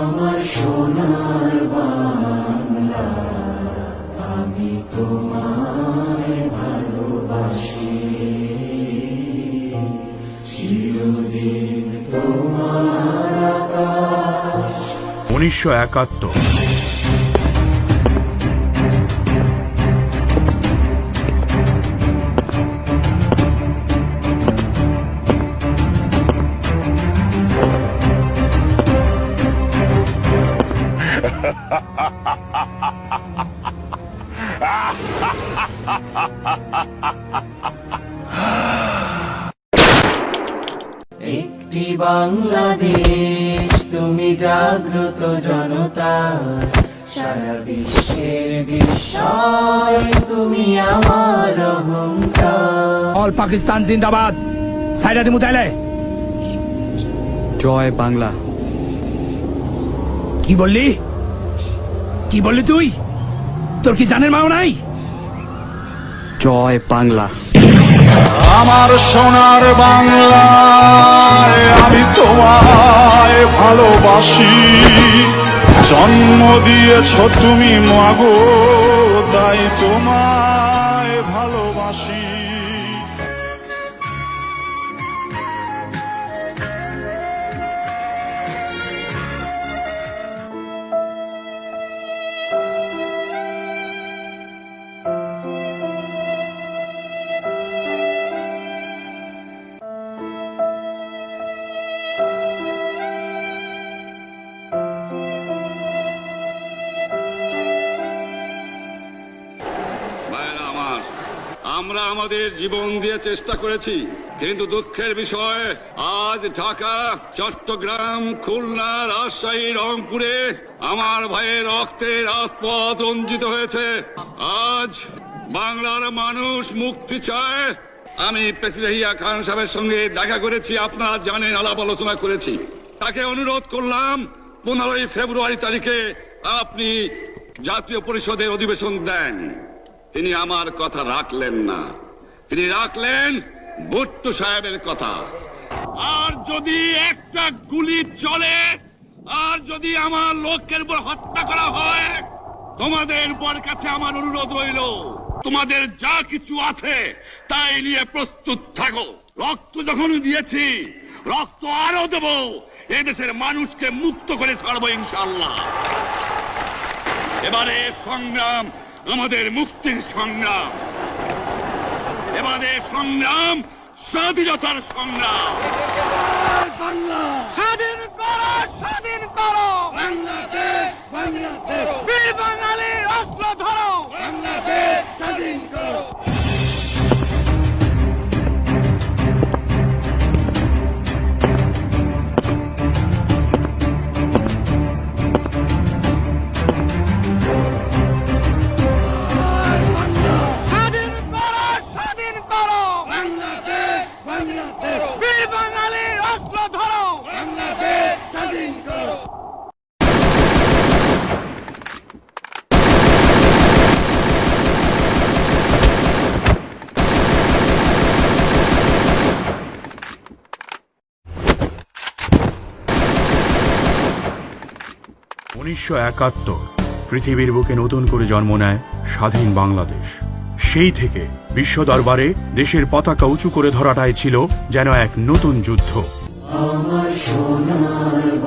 আমার সোনার বাংলা আমি তোমায় ভালোবাসি। চিরদিন তোমার উনিশশো একাত্তর। একটি বাংলাদেশ তুমি জাগ্রত জনতা। সারা বিশ্বের বিস্ময় তুমি আমার অল পাকিস্তান জিন্দাবাদ। সাইডা দিমু তাইলে। জয় বাংলা। কি বললি? কি বললি তুই? তোর কি জানের মাও নাই? জয় বাংলা। আমার সোনার বাংলা আমি তোমায় ভালোবাসি। জন্ম দিয়েছ তুমি মাগো তাই তোমায় ভালোবাসি। আমরা আমাদের জীবন দিয়ে চেষ্টা করেছি। কিন্তু দুঃখের বিষয়, আজ ঢাকা, চট্টগ্রাম, খুলনা, রাজশাহী, রংপুরে আমার ভাইয়ের রক্তে রাজপথ রঞ্জিত হয়েছে। আজ বাংলার মানুষ মুক্তি চায়। আমি প্রেসিডেন্ট খান সাহেবের সঙ্গে দেখা করেছি, আপনারা জানেন, আলাপ আলোচনা করেছি। তাকে অনুরোধ করলাম, পনেরোই ফেব্রুয়ারি তারিখে আপনি জাতীয় পরিষদের অধিবেশন দেন। তিনি আমার কথা রাখলেন না। তিনি রাখলেন ভুট্টো সাহেবের কথা। আর যদি একটা গুলি চলে, আর যদি আমার লোকের উপর হত্যা করা হয়, তোমাদের উপর কাছে আমার অনুরোধ রইল, তোমাদের যা কিছু আছে তাই নিয়ে প্রস্তুত থাকো। রক্ত যখন দিয়েছি, রক্ত আরও দেব, এদেশের মানুষকে মুক্ত করে ছাড়বো ইনশাল্লাহ এবারে সংগ্রাম আমাদের মুক্তির সংগ্রাম। এবারে সংগ্রাম স্বাধীনতার সংগ্রাম। স্বাধীন উনিশশো একাত্তর, পৃথিবীর বুকে নতুন করে জন্ম নেয় স্বাধীন বাংলাদেশ। সেই থেকে বিশ্ব দরবারে দেশের পতাকা উঁচু করে ধরাটাই ছিল যেন এক নতুন যুদ্ধ। আমার সোনার